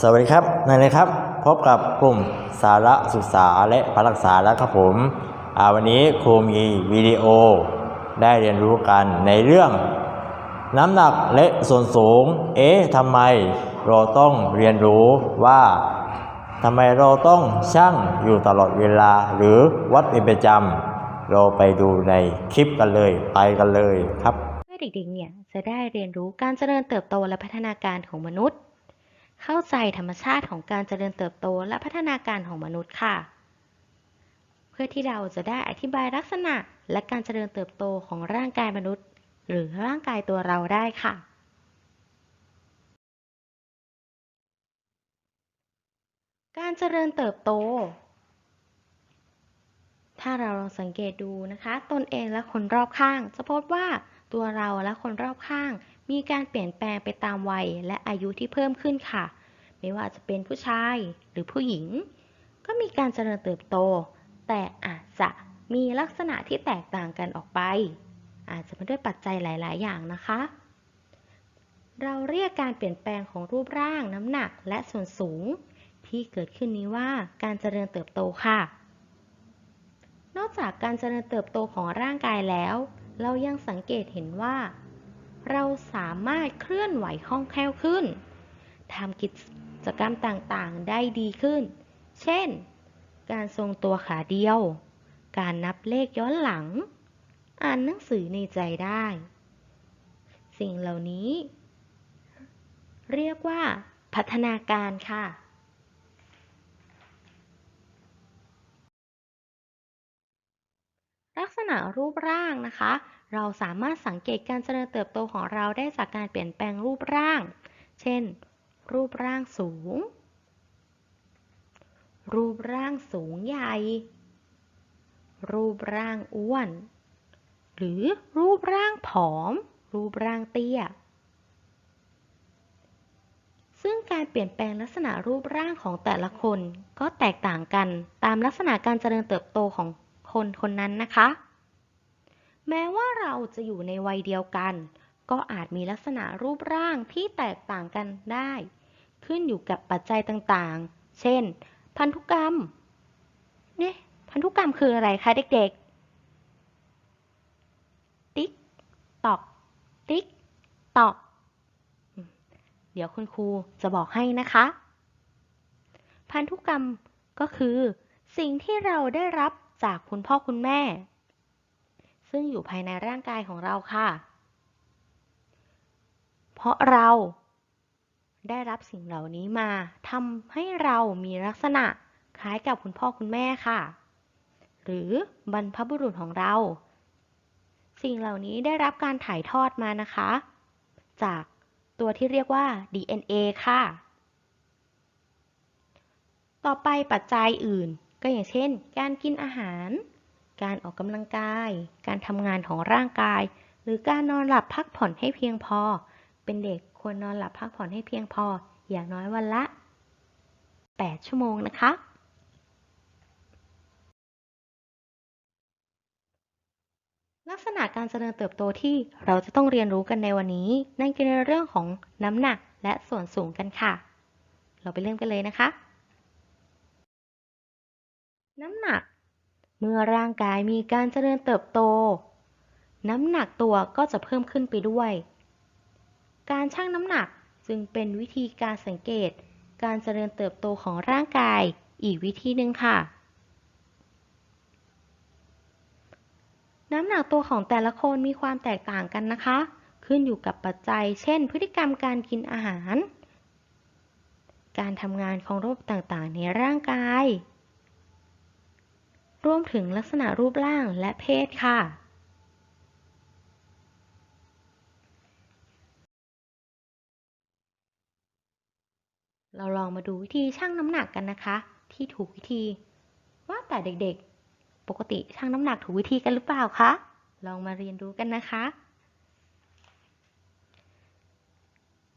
สวัสดีครับนายนะครับ พบกับกลุ่มสาระศึกษาและพลักษาแล้วครับผมวันนี้ครูมีวิดีโอได้เรียนรู้กันในเรื่อง น้ำหนักและส่วนสูง เอ๊ะทำไมเราต้องเรียนรู้ว่าทำไมเราต้องชั่งอยู่ตลอดเวลาหรือวัดเป็นประจำเราไปดูในคลิปกันเลยไปกันเลยครับเพื่อเด็กๆเนี่ยจะได้เรียนรู้การเจริญเติบโตและพัฒนาการของมนุษย์ เข้าใจธรรมชาติของการเจริญเติบโตและพัฒนาการของมนุษย์ค่ะ เพื่อที่เราจะได้อธิบายลักษณะและการเจริญเติบโตของร่างกายมนุษย์ หรือร่างกายตัวเราได้ค่ะ การเจริญเติบโต ถ้าเราลองสังเกตดูนะคะ ตนเองและคนรอบข้าง จะพบว่าตัวเราและคนรอบข้าง มีการเปลี่ยนแปลงไปตามวัยและอายุที่เพิ่มขึ้นค่ะ ไม่ว่าจะเป็นผู้ชายหรือผู้หญิง ก็มีการเจริญเติบโต แต่อาจจะมีลักษณะที่แตกต่างกันออกไป อาจจะมาด้วยปัจจัยหลาย ๆ อย่างนะคะ เราเรียกการเปลี่ยนแปลงของรูปร่างน้ำหนักและส่วนสูง ที่เกิดขึ้นนี้ว่าการเจริญเติบโตค่ะ นอกจากการเจริญเติบโตของร่างกายแล้ว เรายังสังเกตเห็นว่า เราสามารถเคลื่อนไหวคล่องแคล่วขึ้นทำกิจกรรมต่างๆ ได้ดีขึ้น เช่น การทรงตัวขาเดียว การนับเลขย้อนหลัง อ่านหนังสือในใจได้ สิ่งเหล่านี้ เรียกว่า พัฒนาการค่ะลักษณะรูปร่างนะคะ เราสามารถสังเกตการเจริญเติบโตของเราได้จากการเปลี่ยนแปลงรูปร่าง เช่น รูปร่างสูง รูปร่างสูงใหญ่ รูปร่างอ้วน หรือรูปร่างผอม รูปร่างเตี้ย ซึ่งการเปลี่ยนแปลงลักษณะรูปร่างของแต่ละคนก็แตกต่างกันตามลักษณะการเจริญเติบโตของคนคนนั้นนะคะ แม้ว่าเราจะอยู่ในวัยเดียวกัน ก็อาจมีลักษณะรูปร่างที่แตกต่างกันได้ ขึ้นอยู่กับปัจจัยต่างๆ เช่น พันธุกรรม เนี่ย พันธุกรรมคืออะไรคะเด็กๆ ติ๊กตอก ติ๊กตอก เดี๋ยวคุณครูจะบอกให้นะคะ พันธุกรรมก็คือ สิ่งที่เราได้รับจากคุณพ่อคุณแม่ ซึ่งอยู่ภายในร่างกายของเราค่ะ เพราะเราได้รับสิ่งเหล่านี้มาทำให้เรามีลักษณะคล้ายกับคุณพ่อคุณแม่ค่ะ หรือบรรพบุรุษของเรา สิ่งเหล่านี้ได้รับการถ่ายทอดมานะคะ จากตัวที่เรียกว่า DNA ค่ะ ต่อไปปัจจัยอื่นก็อย่างเช่น การกินอาหาร การออกกำลังกาย การทำงานของร่างกาย หรือการนอนหลับพักผ่อนให้เพียงพอ เป็นเด็กควรนอนหลับพักผ่อนให้เพียงพอ อย่างน้อยวันละ 8 ชั่วโมงนะคะ ลักษณะการเจริญเติบโตที่เราจะต้องเรียนรู้กันในวันนี้ นั่นคือในเรื่องของน้ำหนักและส่วนสูงกันค่ะ เราไปเริ่มกันเลยนะคะ น้ำหนัก เมื่อร่างกายมีการเจริญเติบโต น้ำหนักตัวก็จะเพิ่มขึ้นไปด้วย การชั่งน้ำหนักจึงเป็นวิธีการสังเกต การเจริญเติบโตของร่างกายอีกวิธีหนึ่งค่ะ น้ำหนักตัวของแต่ละคนมีความแตกต่างกันนะคะ ขึ้นอยู่กับปัจจัย เช่น พฤติกรรมการกินอาหาร การทำงานของระบบต่างๆ ในร่างกาย รวมถึงลักษณะรูปร่างและเพศค่ะเราลองมาดูวิธีชั่งน้ำหนักกันนะคะ ที่ถูกวิธี ว่าแต่เด็กๆ ปกติชั่งน้ำหนักถูกวิธีกันหรือเปล่าคะ ลองมาเรียนรู้กันนะคะ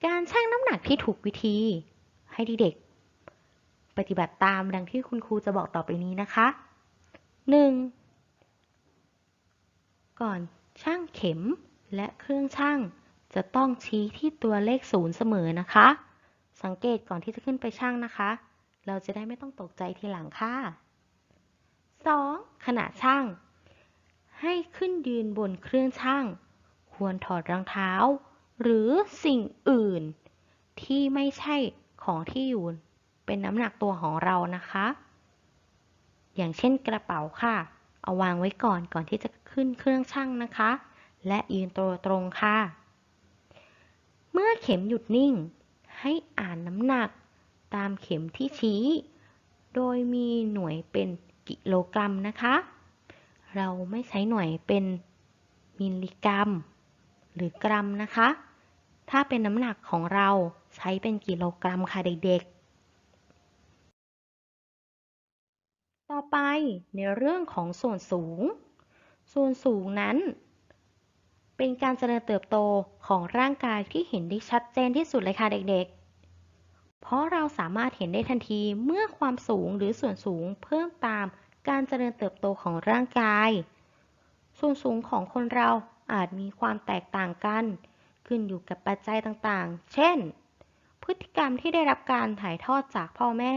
การชั่งน้ำหนักที่ถูกวิธี ให้เด็กๆปฏิบัติตามดังที่คุณครูจะบอกต่อไปนี้นะคะ 1. ก่อนช่างเข็มและเครื่องช่างจะต้องชี้ที่ตัวเลขศูนย์เสมอนะคะ สังเกตก่อนที่จะขึ้นไปชั่งนะคะ เราจะได้ไม่ต้องตกใจทีหลังค่ะ 2. ขณะชั่งให้ขึ้นยืนบนเครื่องชั่งควรถอดรองเท้า หรือสิ่งอื่น ที่ไม่ใช่ของที่อยู่เป็นน้ำหนักตัวของเรานะคะ อย่างเช่นกระเป๋าค่ะ เอาวางไว้ก่อนก่อนที่จะขึ้นเครื่องชั่งนะคะ และยืนตัวตรงค่ะ เมื่อเข็มหยุดนิ่ง ให้อ่านน้ำหนัก ตามเข็มที่ชี้ โดยมีหน่วยเป็นกิโลกรัมนะคะ เราไม่ใช้หน่วยเป็นมิลลิกรัม หรือกรัมนะคะ ถ้าเป็นน้ำหนักของเราใช้เป็นกิโลกรัมค่ะเด็กๆ อไปในเรื่องของส่วนสูง ส่วนสูงนั้น เป็นการเจริญเติบโตของร่างกายที่เห็นได้ชัดเจนที่สุดเลยค่ะเด็กๆ เพราะเราสามารถเห็นได้ทันทีเมื่อความสูงหรือส่วนสูงเพิ่มตามการเจริญเติบโตของร่างกาย ส่วนสูงของคนเราอาจมีความแตกต่างกัน ขึ้นอยู่กับปัจจัยต่างๆ เช่น พฤติกรรมที่ได้รับการถ่ายทอดจากพ่อแม่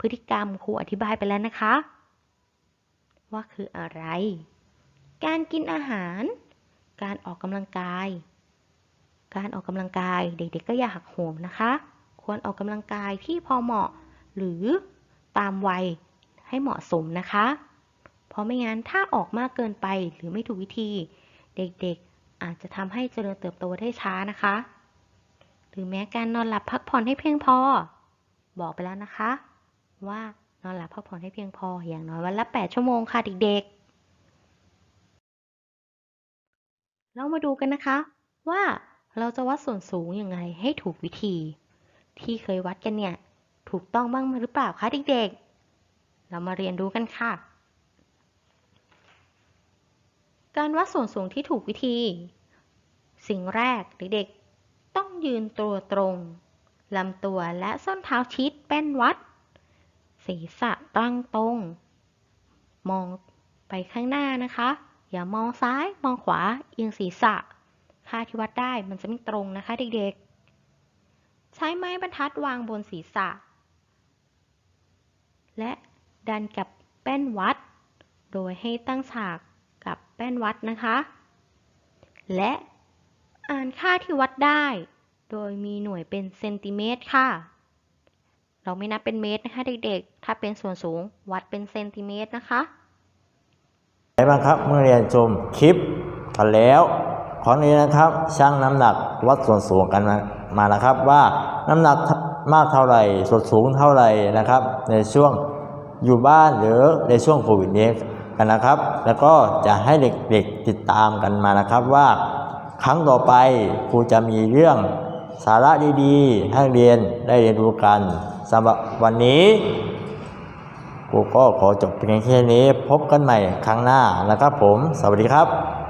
พฤติกรรมครูอธิบายไปแล้วนะคะ ว่าคืออะไร การกินอาหาร การออกกำลังกาย การออกกำลังกายเด็กๆก็อย่าหักโหมนะคะ ควรออกกำลังกายที่พอเหมาะหรือตามวัยให้เหมาะสมนะคะ เพราะไม่งั้นถ้าออกมากเกินไปหรือไม่ถูกวิธี เด็กๆอาจจะทำให้เจริญเติบโตได้ช้านะคะ หรือแม้การนอนหลับพักผ่อนให้เพียงพอ บอกไปแล้วนะคะ ว่านอนหลับพักผ่อนให้เพียงพออย่างน้อยวันละ 8 ชั่วโมงค่ะเด็กๆ เรามาดูกันนะคะ ว่าเราจะวัดส่วนสูงยังไงให้ถูกวิธี ที่เคยวัดกันเนี่ย ถูกต้องบ้างหรือเปล่าคะเด็กๆ เรามาเรียนรู้กันค่ะ การวัดส่วนสูงที่ถูกวิธี สิ่งแรกเด็กๆ ต้องยืนตัวตรงลำตัวและส้นเท้าชิดแป้นวัด ศีรษะตั้งตรง มองไปข้างหน้านะคะ อย่ามองซ้ายมองขวาเอียงศีรษะ ค่าที่วัดได้มันจะไม่ตรงนะคะเด็กๆ ใช้ไม้บรรทัดวางบนศีรษะ และดันกับแป้นวัด โดยให้ตั้งฉากกับแป้นวัดนะคะ และอ่านค่าที่วัดได้ โดยมีหน่วยเป็นเซนติเมตรค่ะ เราไม่นับเป็นเมตรนะคะเด็กๆ ถ้าเป็นส่วนสูงวัดเป็นเซนติเมตรนะคะไหนบ้างครับเมื่อเรียนชมคลิปกันแล้วของนี้นะครับชั่งน้ำหนักวัดส่วนสูงกันมานะครับว่าน้ำหนักมากเท่าไหร่ส่วนสูงเท่าไหร่นะครับ ในช่วงอยู่บ้านหรือในช่วงโควิดนี้กันนะครับ แล้วก็จะให้เด็กๆติดตามกันมานะครับว่าครั้งต่อไปครูจะมีเรื่องสาระดีๆให้เรียนได้เรียนรู้กัน สำหรับวันนี้กูก็ขอจบเพียงแค่นี้ พบกันใหม่ครั้งหน้านะครับผม สวัสดีครับ